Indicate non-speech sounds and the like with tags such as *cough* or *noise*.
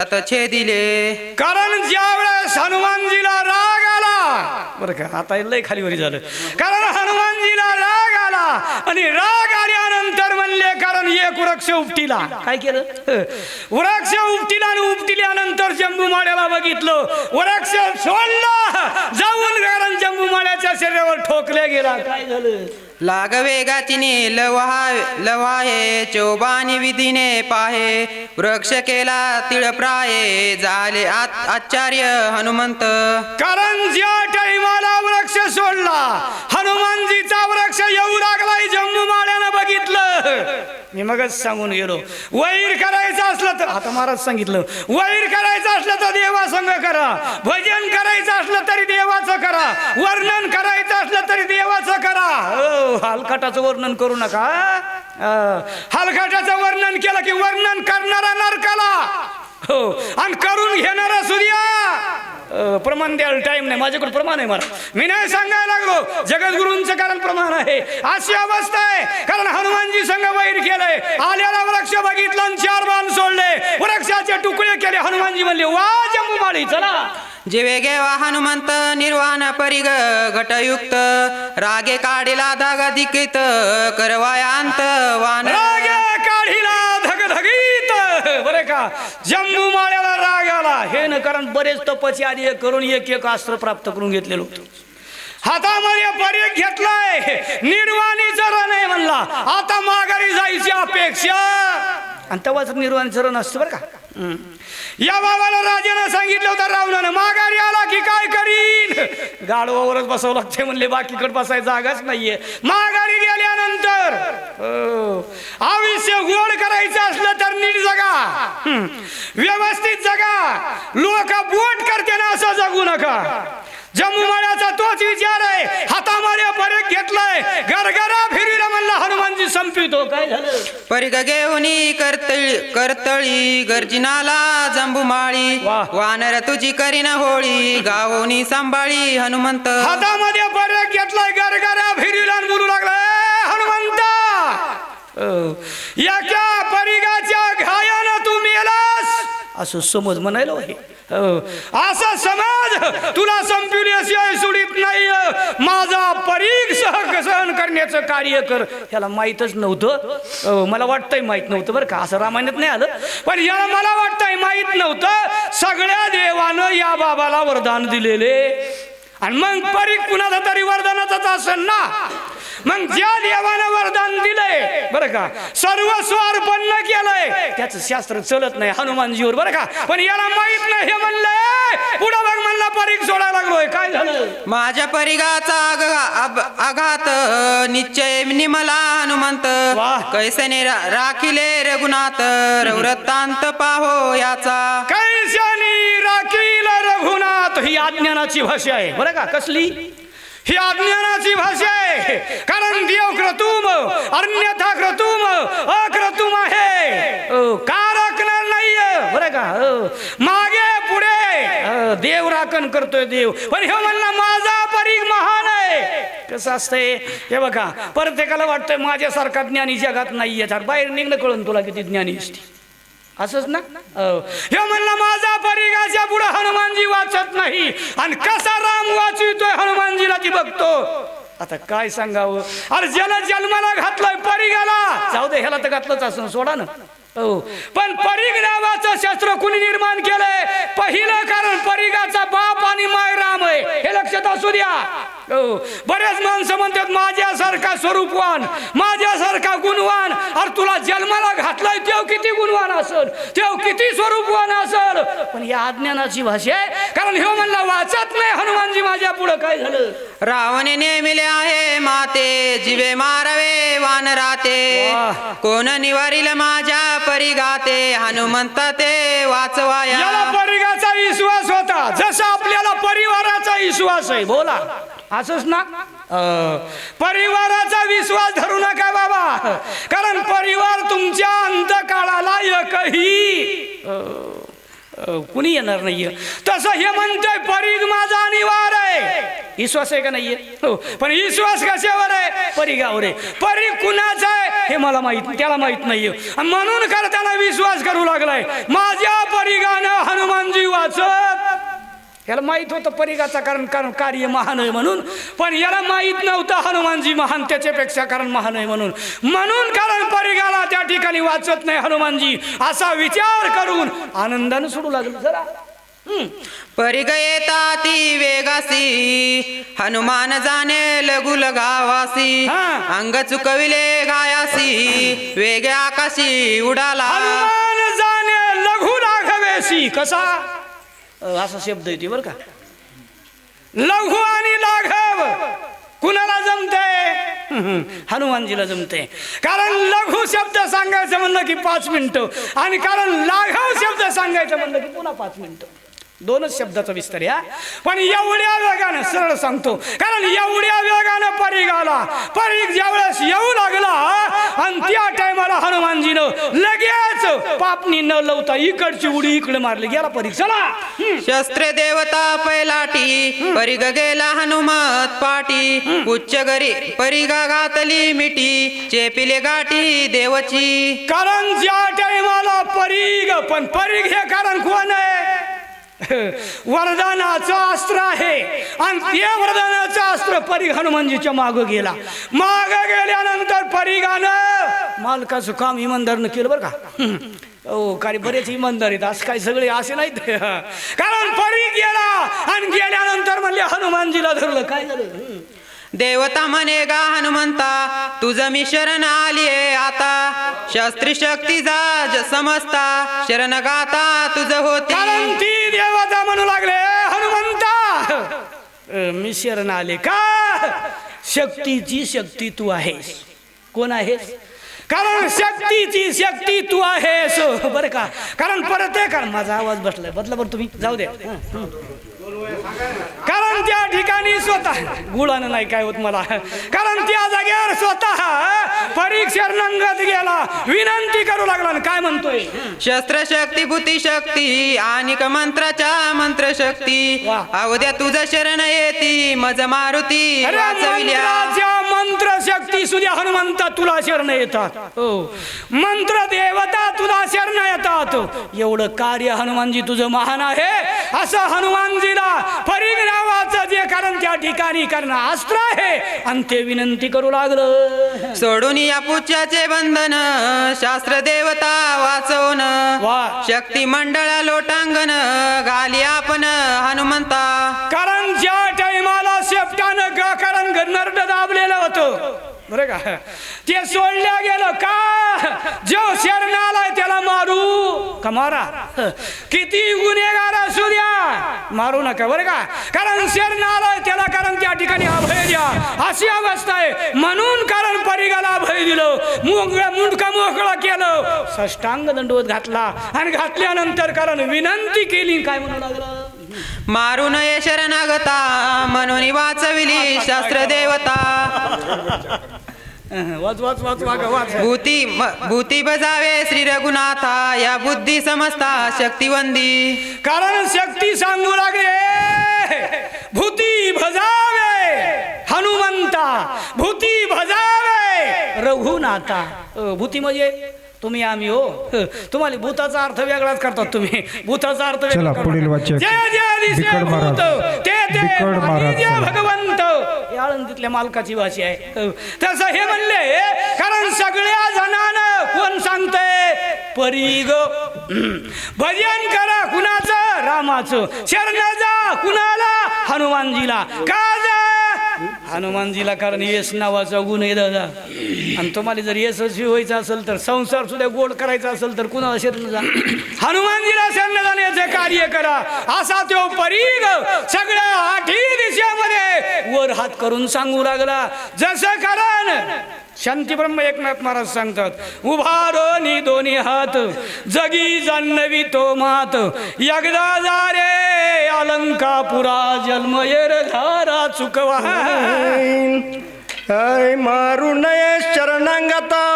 आता छेदिले। कारण ज्या वेळेस हनुमानजीला राग आला बरं का आता हे लय खालीवरी झालं. कारण हनुमानजीला राग आला आणि राग आल्यानंतर म्हणले कारण एक वृक्ष उपटीला. काय केलं? वृक्ष उपटीला आणि उपटिल्यानंतर जंबूमाळ्याला बघितलं. वृक्ष सोडलं. काय झालं? लाग वेगातीने लवाहा लवाहे चोबानी विधीने पाहे. वृक्ष केला तिळप्राये झाले आत- आचार्य हनुमंत. कारण ज्या टाइमाला वृक्ष सोडला हनुमानजीचा मी मगच सांगून गेलो. वैर करायचं असलं तर आता महाराज सांगितलं. वैर करायचं असलं तर देवा संग करा. भजन करायचं असलं तरी देवाचं करा. वर्णन करायचं असलं तरी देवाचं करा. हो, हलकटाचं वर्णन करू नका अं, वर्णन केलं की वर्णन करणारा नरकाला. हो. आणि करून घेणारा सूर्या. प्रमाण द्यायला टाइम नाही. माझ्याकडे प्रमाण आहे मला. मी नाही सांगायला लागलो. जगद्गुरूंचं कारण प्रमाण आहे. अशी अवस्था आहे. कारण हनुमानजी संघ वैर केलंय. आल्याला वृक्ष बघितलं आणि चार बाण सोडले. वृक्षाचे तुकडे केले. हनुमानजी म्हणले वा जम्बूमाळी चला. जिवे गेवा हनुमंत निर्वाण परिग घटयुक्त. रागे काढिला धागा दिकित. करवायांत वान. रागे काढीला धगधगीत. बरे का? जम्बू माळ्याला कारण बरेच तपस्या आधी हे करून एक एक अस्त्र प्राप्त करून घेतलेलं होतं. हातामध्ये परीख घेतलाय. निर्वाणीचं रण आहे म्हणला आता माघारी जायची अपेक्षा. आणि तेव्हाच निर्वाणीचं रण असतं बरं का. या बाबाला राजानं सांगितलं होतं रावणानं माघारी आला की काय करीन? गाडवावरच बसावं लागते म्हणले बाकीकडे बसायचं जागाच नाहीये. माघारी गेल्यानंतर आयुष्य गोड करायचं असलं तर नीट जगा. व्यवस्थित जगा. लोक बोट करते ना असं जगू नका. जम्मूमाळ्याचा तोच विचार आहे. हातामध्ये परेक घेतलाय. गरगरा फिरीला म्हणला हनुमानजी संपितो. काय झालं? घेऊनी करतळी करतळी गर्जिनाला जंबुमाळी. वानर तुझी करीन होळी. गावोनी सांभाळी हनुमंत. हातामध्ये परेक घेतलाय. गरगरा आणि बोलू लागलाय. याच्या परिगाच्या घायानं तू मेलास असं समज म्हणायला हे असा समज तुला संपविल्याशिवाय सुडीत नाही. माझा परीग सह सहन करण्याचं कार्य कर. ह्याला माहीतच नव्हतं. अं, मला वाटतंय माहीत नव्हतं बरं का. असं रामायणात नाही आलं. पण याला मला वाटतंय माहीत नव्हतं. सगळ्या देवानं या बाबाला वरदान दिलेले. आणि मग परीख कुणाला तरी वरदानाचाच असेल ना. मग ज्या देवानं वरदान दिलंय बरं का सर्व स्वार्पन्न केलंय त्याचं शास्त्र चलत नाही हनुमानजीवर बरं का. पण याला माहीत नाही हे म्हणलंय पुढं बघ म्हणला परीख सोडायला लागलोय. काय झालं? माझ्या परिगाचा आघात निश्चय निमला हनुमंत. कैसने राखिले रघुनाथ रवृत्तांत पाहो याचा. कैशानी राखील रघुनाथ ही अज्ञानाची भाषा आहे. बरं का कसली? ही अज्ञानाची भाषा आहे. कारण देव क्रतुम अन्यथा क्रतुम अक्रतुम आहे. का राखणार नाहीये? बरं का? मागे पुढे. देव राखण करतोय देव. पण हे म्हणला माझा परीघ महान आहे. कसं असतंय? हे बघा प्रत्येकाला वाटतंय माझ्यासारखा ज्ञानी जगात नाहीये. तर बाहेर निघणं कळून तुला किती ज्ञानी असते असंच ना? हो. हे म्हणलं माझा परिघाच्या पुढे हनुमानजी वाचत नाही. आणि कसा राम वाचवितोय हनुमानजीला ती बघतो. आता काय सांगावं? अरे ज्याला जन्माला घातलंय परिघाला. जाऊ दे ह्याला तर घातलंच असं सोडा ना. हो. पण परीग नावाचं शस्त्र कुणी निर्माण केलंय? पहिलं कारण परिघाचा बाप आणि माय राम आहे. हे लक्षात असू द्या. बरेच माणसं म्हणतात माझ्यासारखा स्वरूपवान माझ्यासारखा गुणवान अरे तुला जन्माला घातलाय तेव किती गुणवान असल? तेव किती स्वरूपवान असल? पण या अज्ञानाची भाषा आहे कारण हे म्हणला वाचत नाही हनुमानजी माझ्या पुढं काय झालं? रावणे नेमिले आहे माते जिवे मारवे वानराते वाह. कोण निवारील माझ्या परिगाते हनुमंत ते वाचवाया. याला परिगाचा विश्वास होता. जसा आपल्याला परिवाराचा विश्वास आहे बोला. असंच ना? परिवाराचा विश्वास धरू नका बाबा. कारण परिवार तुमच्या अंतकाळाला एकही कुणी येणार नाहीये. तसं हे म्हणतोय परीग माझा अनिवार आहे. विश्वास आहे का नाहीये? हो पण विश्वास कशावर आहे? परिगावर आहे. परीग कुणाचा आहे? हे मला माहीत त्याला माहीत नाहीये. म्हणून करताना विश्वास करू लागलाय. माझ्या परिगानं हनुमानजी वाचत याला माहीत होतं परिगाचा कारण कारण कार्य महान आहे म्हणून. पण याला माहीत नव्हतं हनुमानजी महान त्याच्यापेक्षा कारण महान आहे म्हणून. म्हणून कारण परिगाला त्या ठिकाणी वाचत नाही हनुमानजी. असा विचार करून आनंदानं सोडू लागलं जरा. हम्म. परिग येता ती वेगासी हनुमान जाणे लघु लगावासी. हा. अंग चुकविले गायासी वेगे आकाशी उडाला. हनुमान जाणे लघु लाघवेशी कसा? असा शब्द येते बरं का? लघु आणि लाघव कुणाला जमते हनुमानजीला जमते कारण लघु शब्द सांगायचं म्हणलं की पाच मिनिटं आणि कारण लाघव शब्द सांगायचं म्हणलं की पुन्हा पाच मिनिटं. दोनच शब्दाचा विस्तार या. पण एवढ्या वेगानं सरळ सांगतो. कारण एवढ्या वेगानं परीग आला परीग ज्यावेळेस येऊ लागला आणि त्या टायमाला हनुमानजीनं लगेच पापणी न लवता इकडची उडी इकडे मारली. गेला परीग चला. शस्त्र देवता पैलाटी परिग गेला हनुमत पाटी. उच्च गरी परिगा घातली मिठी. चेपिले गाठी देवची. कारण ज्या टायमाला परीग पण परीग हे कारण कोण आहे? वरदानाचं अस्त्र आहे. आणि ते वरदानाचं अस्त्र परीग हनुमानजीच्या माग गेला. माग गेल्यानंतर परीगानं मालकाचं काम इमानदारनं केलं बरं का. ओ काय बरेच इमानदार आहेत. असं काय सगळे असे नाहीत. कारण परी गेला आणि गेल्यानंतर म्हणले हनुमानजीला धरलं. काय झालं? देवता म्हणे गा हनुमंता तुझ मी शरण आलीये आता. शस्त्री शक्ती जा ज समजता शरण गाता तुझ होती. ती देवता म्हणू लागले हनुमंता मी शरण आले का? शक्तीची शक्ती तू आहेस. कोण आहेस? कारण शक्तीची शक्ती तू आहेस. बरं का? कारण परत आहे कारण माझा आवाज बसलाय. बदला बरं तुम्ही. जाऊ दे. कारण त्या ठिकाणी स्वतः. गुळानं नाही काय होत मला. कारण त्या जागेवर स्वतः परीक्षर नंगत गेला. विनंती करू लागला काय म्हणतोय? शस्त्र शक्ती भूती शक्ती आणि मंत्राच्या मंत्र शक्ती. अवद्या तुझ शरण येती मज मारुती. मंत्र शक्ती सुद्धा हनुमंता तुला शरण येतात. हो. मंत्र देवता तुला शरण येतात. एवढं कार्य हनुमानजी तुझं महान आहे. असं हनुमानजीला परीग नावाचं जे कारण त्या ठिकाणी करणं अस्त्र आहे. आणि ते विनंती करू लागलं. सोडून या पुच्याचे बंधन शास्त्र देवता वाचवून वा. शक्ती मंडळा लोटांगण गाली आपण हनुमंता. कारण ज्या टाइमाला शेपटानं ग कारण नरड दाबलेलं होतं. बरं का? ते सोडल्या गेलं का? जो शरण आलाय त्याला मारू. का मारा? किती गुन्हेगार असू द्या. मारू नका बरं का? कारण शरण आलाय त्याला कारण त्या ठिकाणी अभय द्या. अशी अवस्था आहे. म्हणून कारण परिगाला अभय दिलं. मुंग मुंडका मोकळा केलं. सष्टांग दंडवत घातला. आणि घातल्यानंतर कारण विनंती केली. काय म्हणू लागलं? मारू नये शरणागता. म्हणून वाचविली शास्त्र देवता *laughs* वाच वाच वाच वाग वाच. भूती भूती बजावे श्री रघुनाथा या बुद्धी समजता शक्तिवंदी. कारण शक्ती सांगू लागले. भूती भजावे. हनुमंता भूती भजावे. रघुनाथा. भूती म्हणजे तुम्ही आम्ही हो. ह, *laughs* तुम्हाला भूताचा अर्थ वेगळाच करतात तुम्ही. *laughs* भूताचा अर्थ वेगळा. पुढील वाचक. जे जे दिसे बिकट महाराज. भूत, ते ते बिकट महाराज, आणि जे चला. भगवंत आळंदीतल्या मालकाची भाषा आहे. तसं हे म्हणले कारण सगळ्या जणांना कोण सांगतंय? परीग भजन करा कुणाचं? रामाचं. शरण जा कुणाला? हनुमानजीला. का हनुमानजीला कारण येस नावाचा गुण आहे दादा. आणि तुम्हाला जर यशस्वी व्हायचं असेल तर संसार सुद्धा गोड करायचा असेल तर कुणाला शरण जा. हनुमानजीला शरण जाण्याचं कार्य करा. असा तो परीग सगळ्या आठी दिशामध्ये वर हात करून सांगू लागला. जसं कारण शांती ब्रह्म एकनाथ महाराज सांगतात उभारो नि दोन्ही हात जगी जान्नवी तो मात. एकदा जा रे अलंकापुरा जन्म येर धारा चुकवा. ऐ मारू नये शरणांगता.